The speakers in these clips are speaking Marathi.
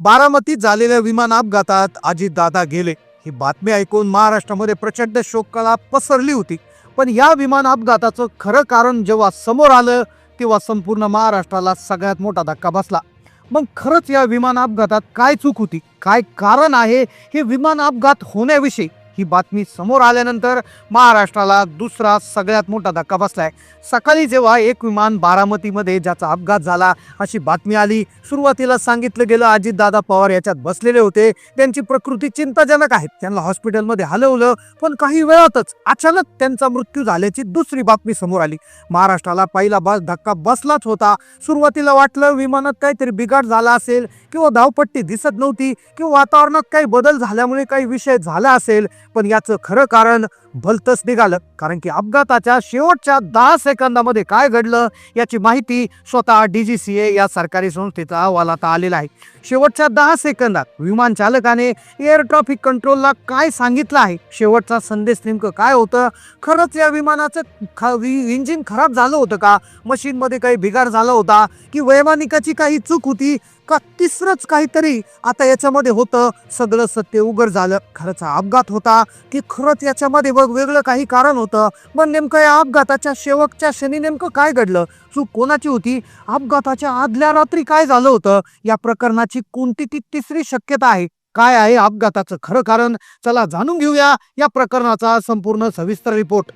बारामतीत झालेल्या विमान अपघातात अजितदादा गेले. ही बातमी ऐकून महाराष्ट्रामध्ये प्रचंड शोककळा पसरली होती. पण या विमान अपघाताचं खरं कारण जेव्हा समोर आलं तेव्हा संपूर्ण महाराष्ट्राला सगळ्यात मोठा धक्का बसला. मग खरंच या विमान अपघातात काय चूक होती? काय कारण आहे हे विमान अपघात होण्याविषयी? ही बातमी समोर आल्यानंतर महाराष्ट्राला दुसरा सगळ्यात मोठा धक्का बसलाय. सकाळी जेव्हा एक विमान बारामतीमध्ये ज्याचा अपघात झाला अशी बातमी आली सुरुवातीला सांगितलं गेलं अजितदादा पवार याच्यात बसलेले होते. त्यांची प्रकृती चिंताजनक आहे. त्यांना हॉस्पिटलमध्ये हलवलं पण काही वेळातच अचानक त्यांचा मृत्यू झाल्याची दुसरी बातमी समोर आली. महाराष्ट्राला पहिला बस धक्का बसलाच होता. सुरुवातीला वाटलं विमानात काहीतरी बिघाड झाला असेल किंवा धावपट्टी दिसत नव्हती किंवा वातावरणात काही बदल झाल्यामुळे काही विषय झाला असेल पण याचं खरं कारण भलतच निघालं. कारण की अपघाताच्या शेवटच्या दहा सेकंदामध्ये काय घडलं याची माहिती स्वतः डी जी सी ए या सरकारी संस्थेचा अहवालात आलेला आहे. शेवटच्या दहा सेकंदात विमान चालकाने एअर ट्रॅफिक कंट्रोलला काय सांगितलं आहे? शेवटचा संदेश नेमकं काय होतं? खरंच या विमानाचं ख इंजिन खराब झालं होतं का? मशीनमध्ये काही बिघाड झाला होता? की वैमानिकाची काही चूक होती? का तिसरंच काहीतरी? आता याच्यामध्ये होतं सगळं सत्य उघड झालं. खरंच हा अपघात होता की खरंच याच्यामध्ये बघ वेगळं काही कारण होतं. पण नेमकं या अपघाताच्या शेवटच्या क्षणी नेमकं काय घडलं? चूक कोणाची होती? अपघाताच्या आदल्या रात्री काय झालं होतं? या प्रकरणाची कोणती ती तिसरी शक्यता आहे? काय आहे अपघाताचं खरं कारण? चला जाणून घेऊया या प्रकरणाचा संपूर्ण सविस्तर रिपोर्ट.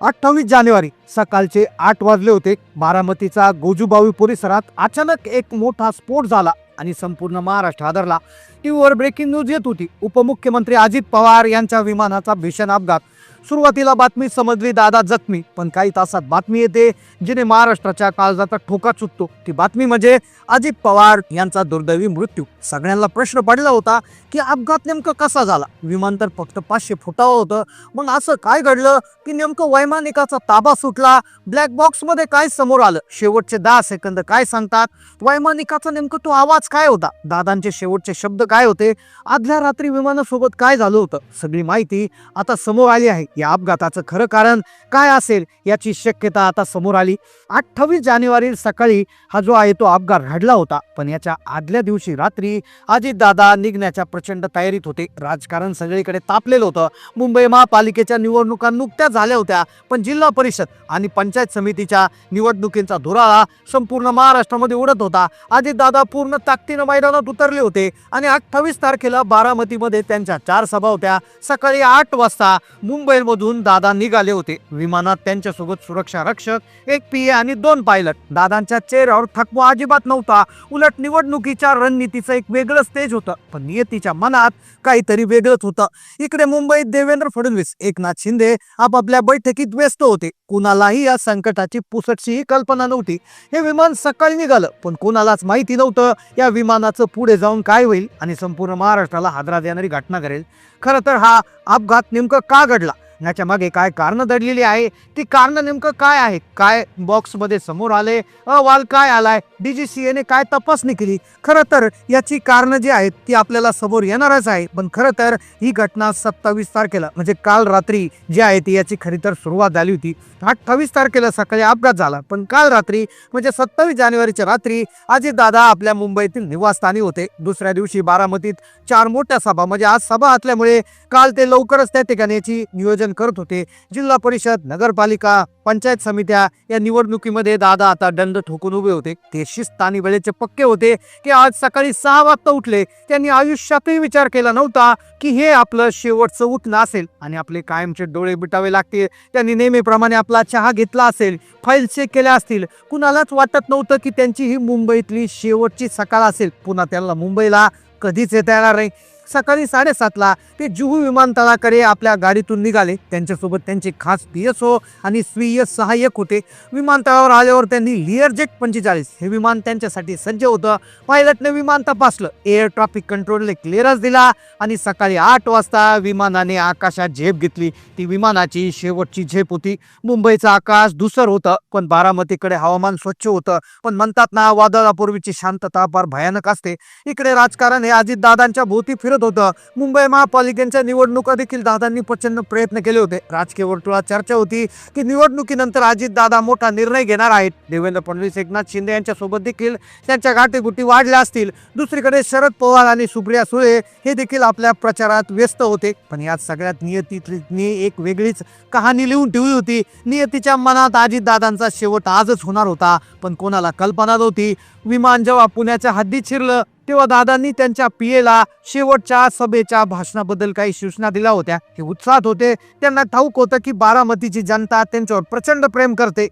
अठ्ठावीस जानेवारी सकाळचे आठ वाजले होते. बारामतीचा गोजूबावी परिसरात अचानक एक मोठा स्फोट झाला आणि संपूर्ण महाराष्ट्र हादरला. टीव्हीवर ब्रेकिंग न्यूज येत होती. उपमुख्यमंत्री अजित पवार यांच्या विमानाचा भीषण अपघात. सुरुवातीला बातमी समजली दादा जखमी. पण काही तासात बातमी येते जिने महाराष्ट्राच्या काळजाचा ठोका चुकतो. ती बातमी म्हणजे अजित पवार यांचा दुर्दैवी मृत्यू. सगळ्यांना प्रश्न पडला होता की अपघात नेमकं कसा झाला? विमान तर फक्त पाचशे फुटावं होतं. मग असं काय घडलं की नेमकं वैमानिकाचा ताबा सुटला? ब्लॅक बॉक्समध्ये काय समोर आलं? शेवटचे दहा सेकंद काय सांगतात? वैमानिकाचा नेमकं तो आवाज काय होता? दादांचे शेवटचे शब्द काय होते? आदल्या रात्री विमानासोबत काय झालं होतं? सगळी माहिती आता समोर आली आहे. या अपघाताचं खरं कारण काय असेल याची शक्यता आता समोर आली. अठ्ठावीस जानेवारी सकाळी हा जो आहे तो अपघात घडला होता. पण याच्या आदल्या दिवशी रात्री अजितदादा निघण्याच्या प्रचंड तयारीत होते. राजकारण सगळीकडे तापलेलं होतं. मुंबई महापालिकेच्या निवडणुका नुकत्याच झाल्या होत्या. पण जिल्हा परिषद आणि पंचायत समितीच्या निवडणुकींचा धुराळा संपूर्ण महाराष्ट्रामध्ये उडत होता. अजितदादा पूर्ण ताकदीनं मैदानात उतरले होते आणि अठ्ठावीस तारखेला बारामतीमध्ये त्यांच्या चार सभा होत्या. सकाळी आठ वाजता मुंबईमधून दादा निघाले होते. विमानात त्यांच्यासोबत सुरक्षा रक्षक एक पी आणि दोन पायलट. दादांच्या चेहऱ्यावर थकवा अजिबात नव्हता. उलट निवडणुकीच्या रणनीतीचं एक वेगळं स्टेज होतं. पण नियतीच्या मनात काहीतरी वेगळंच होतं. इकडे मुंबईत देवेंद्र फडणवीस एकनाथ शिंदे आपापल्या बैठकीत व्यस्त होते. कुणालाही या संकटाची पुसटशीही कल्पना नव्हती. हे विमान सकाळी निघालं पण कोणालाच माहिती नव्हतं या विमानाचं पुढे जाऊन काय होईल आणि संपूर्ण महाराष्ट्राला हादरा देणारी घटना घडेल. खरं तर हा अपघात नेमकं का घडला? याच्या मागे काय कारणं दडलेली आहे? ती कारणं नेमकं काय आहे? काय बॉक्समध्ये समोर आले अहवाल काय आलाय? डी जी सी एने काय तपासणी केली? खरं तर याची कारणं जी आहेत ती आपल्याला समोर येणारच आहे. पण खरं तर ही घटना सत्तावीस तारखेला म्हणजे काल रात्री जी आहे ती याची खरी तर सुरुवात झाली होती. अठ्ठावीस तारखेला सकाळी अपघात झाला. पण काल रात्री म्हणजे सत्तावीस जानेवारीच्या रात्री अजितदादा आपल्या मुंबईतील निवासस्थानी होते. दुसऱ्या दिवशी बारामतीत चार मोठ्या सभा म्हणजे आज सभा असल्यामुळे काल ते लवकरच त्या ठिकाणी याची नियोजन करत होते. जिल्हा परिषद नगरपालिका पंचायत समित्या या निवडणुकीमध्ये दादा आता दंड ठोकून उभे होते. ते शिस्त आणि वेळेचे पक्के होते की आज सकाळी सहा वाजता उठले. त्यांनी आयुष्यातही विचार केला नव्हता की हे आपलं शेवटचं उठणं असेल आणि आपले कायमचे डोळे बिटावे लागतील. त्यांनी नेहमीप्रमाणे आपला चहा घेतला असेल फाईल चेक केल्या असतील. कुणालाच वाटत नव्हतं की त्यांची ही मुंबईतली शेवटची सकाळ असेल. पुन्हा त्यांना मुंबईला कधीच येता येणार नाही. सकाळी साडेसातला ते जुहू विमानतळाकडे आपल्या गाडीतून निघाले. त्यांच्यासोबत त्यांचे खास पी एस ओ आणि स्वीय सहाय्यक होते. विमानतळावर आल्यावर त्यांनी लिअरजेट पंचेचाळीस हे विमान त्यांच्यासाठी सज्ज होतं. पायलटने विमान तपासलं. एअर ट्रॅफिक कंट्रोलने क्लिअरन्स दिला आणि सकाळी आठ वाजता विमानाने आकाशात झेप घेतली. ती विमानाची शेवटची झेप होती. मुंबईचं आकाश धुसर होतं पण बारामतीकडे हवामान स्वच्छ होतं. पण म्हणतात ना वादळापूर्वीची शांतता फार भयानक असते. इकडे राजकारण हे अजितदादांच्या भोवती फिरत दिसत होतं. मुंबई महापालिकेच्या निवडणुका देखील दादांनी प्रचंड प्रयत्न केले होते. राजकीय वर्तुळात चर्चा होती की निवडणुकीनंतर अजित दादा मोठा निर्णय घेणार आहेत. देवेंद्र फडणवीस एकनाथ शिंदे यांच्यासोबत देखील त्यांच्या गाठीगुटी वाढल्या असतील. दुसरीकडे शरद पवार आणि सुप्रिया सुळे हे देखील आपल्या प्रचारात व्यस्त होते. पण यात सगळ्यात नियतीतली एक वेगळीच कहाणी लिहून ठेवली होती. नियतीच्या मनात अजित दादांचा शेवट आजच होणार होता. पण कोणाला कल्पना नव्हती. विमान जेव्हा पुण्याच्या हद्दीत शिरलं तेव्हा दादांनी त्यांच्या पीएला शेवटच्या सभेच्या भाषणाबद्दल काही सूचना दिल्या होत्या. हे उत्साहात होते. त्यांना ठाऊक होतं की बारामतीची जनता त्यांच्यावर प्रचंड प्रेम करते.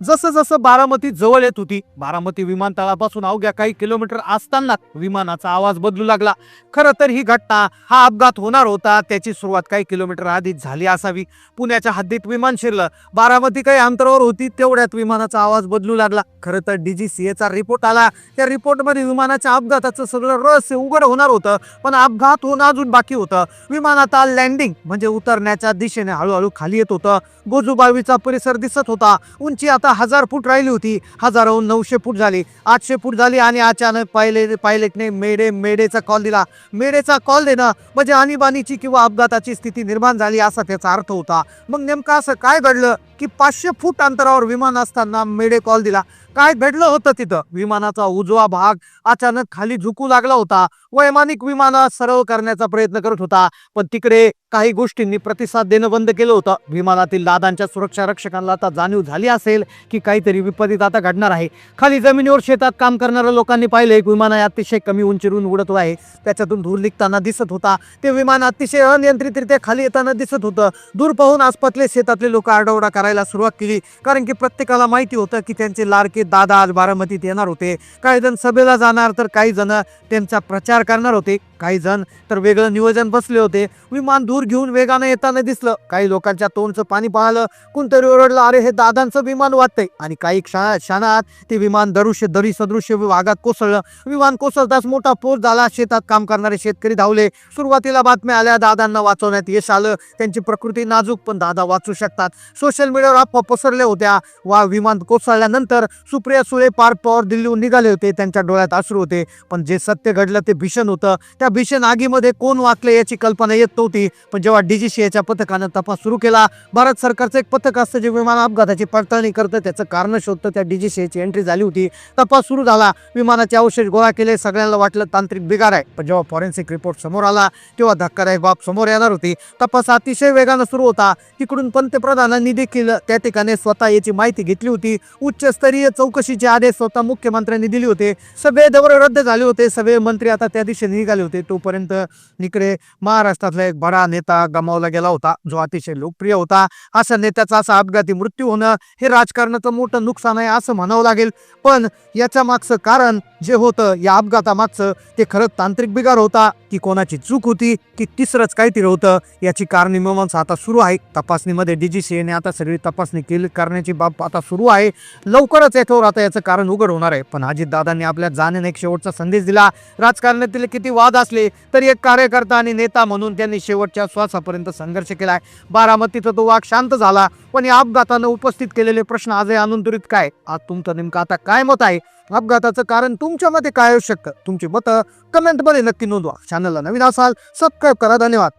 जसं जसं बारामती जवळ येत होती बारामती विमानतळापासून अवघ्या काही किलोमीटर असताना विमानाचा आवाज बदलू लागला. खरं तर ही घटना हा अपघात होणार होता त्याची सुरुवात काही किलोमीटर आधीच झाली असावी. पुण्याच्या हद्दीत विमान शिरलं. बारामती काही अंतरावर होती तेवढ्यात विमानाचा आवाज बदलू लागला. खरं तर डीजीसीएचा रिपोर्ट आला. त्या रिपोर्टमध्ये विमानाच्या अपघाताचं सगळं रहस्य उघड होणार होतं पण अपघात होणं अजून बाकी होतं. विमानाचा लँडिंग म्हणजे उतरण्याच्या दिशेने हळूहळू खाली येत होतं. गोजूबावीचा परिसर दिसत होता. उंची आता आता हजार फूट राहिली होती. हजाराहून नऊशे फूट झाली. आठशे फूट झाली आणि अचानक पायले पायलटने मेडे मेडेचा कॉल दिला. मेडेचा कॉल देणं म्हणजे आणीबाणीची किंवा अपघाताची स्थिती निर्माण झाली असा त्याचा अर्थ होता. मग नेमकं असं काय घडलं की पाचशे फूट अंतरावर विमान असताना मेडे कॉल दिला. काय घडलं होतं तिथं? विमानाचा उजवा भाग अचानक खाली झुकू लागला होता. वैमानिक विमानं सरळ करण्याचा प्रयत्न करत होता पण तिकडे काही गोष्टींनी प्रतिसाद देणं बंद केलं होतं. विमानातील दादांच्या सुरक्षा रक्षकांना आता जाणीव झाली असेल की काहीतरी विपरीत आता घडणार आहे. खाली जमिनीवर शेतात काम करणाऱ्या लोकांनी पाहिलं एक विमान आहे अतिशय कमी उंचीवरून उडत आहे. त्याच्यातून धूर निघताना दिसत होता. ते विमान अतिशय अनियंत्रितरित्या खाली येताना दिसत होतं. दूर पाहून आसपासले शेतातले लोक आरडाओरडा करायला सुरुवात केली. कारण की प्रत्येकाला माहिती होतं की त्यांचे लाडके दादा आज बारामतीत येणार होते. काही जण सभेला जाणार तर काही जण त्यांचा प्रचार करणार होते. काही जण तर वेगळं नियोजन बसले होते. विमान दूर घेऊन वेगानं येताना दिसलं. काही लोकांच्या तोंडचं पाणी पाहिलं. कोणतरी ओरडलं अरे हे दादांचं विमान वाटतंय आणि काही क्षणा क्षणात ते विमान दरुश्य दरी सदृश्य भागात कोसळलं. विमान कोसळताच मोठा पोर झाला. शेतात काम करणारे शेतकरी धावले. सुरुवातीला बातम्या आल्या दादांना वाचवण्यात यश आलं. त्यांची प्रकृती नाजूक पण दादा वाचू शकतात. सोशल मीडियावर अफवा पसरल्या होत्या. वा विमान कोसळल्यानंतर सुप्रिया सुळे पार पॉवर दिल्लीहून निघाले होते. त्यांच्या डोळ्यात अश्रू होते. पण जे सत्य घडलं ते भीषण होतं. त्या भीषण आगीमध्ये कोण वाचले याची कल्पना येत नव्हती. पण जेव्हा डीजीसीएच्या पथकानं तपास सुरू केला भारत सरकारचं एक पथक असतं जे विमान अपघाताची पडताळणी करतं. त्याचं कारण शोधतं त्या डीजीसीएची एंट्री झाली होती. तपास सुरू झाला. विमानाचे अवशेष गोळा केले. सगळ्यांना वाटलं तांत्रिक बिगार आहे. पण जेव्हा फॉरेन्सिक रिपोर्ट समोर आला तेव्हा धक्कादायक बाब समोर येणार होती. तपास अतिशय वेगानं सुरू होता. तिकडून पंतप्रधानांनी देखील त्या ठिकाणी स्वतः याची माहिती घेतली होती. उच्चस्तरीय चौकशीचे आदेश स्वतः मुख्यमंत्र्यांनी दिले होते. सगळे दौरे रद्द झाले होते. सगळे मंत्री आता त्या दिशेने निघाले होते. तोपर्यंत इकडे महाराष्ट्रातला एक बडा नेता गमावला गेला होता. जो अतिशय लोकप्रिय होता. अशा नेत्याचा असा अपघाती मृत्यू होणं हे राजकारणाचं मोठं नुकसान आहे असं म्हणावं लागेल. पण याच्या मागचं कारण जे होतं या अपघातामागचं ते खरंच तांत्रिक बिगार होता की कोणाची चूक होती की तिसरंच काहीतरी होतं याची कारणी आता सुरू आहे. तपासणीमध्ये डीजीसीएने आता सगळी तपासणी केली करण्याची बाब आता सुरू आहे. लवकरच याच्यावर आता याचं कारण उघड होणार आहे. पण अजितदादांनी आपल्या जाण्याने एक शेवटचा संदेश दिला. राजकारण राजकारणातील किती वाद असले तरी एक कार्यकर्ता आणि नेता म्हणून त्यांनी शेवटच्या श्वासापर्यंत संघर्ष केलाय बारामतीचा तो वाघ शांत झाला पण या अपघातानं उपस्थित केलेले प्रश्न आजही आनंदरित काय आज तुमचं नेमकं आता काय मत आहे? अपघाताचं कारण तुमच्या मते काय असू शकतं? तुमची मतं कमेंटमध्ये नक्की नोंदवा. चॅनलला नवीन असाल सबस्क्राईब करा. धन्यवाद.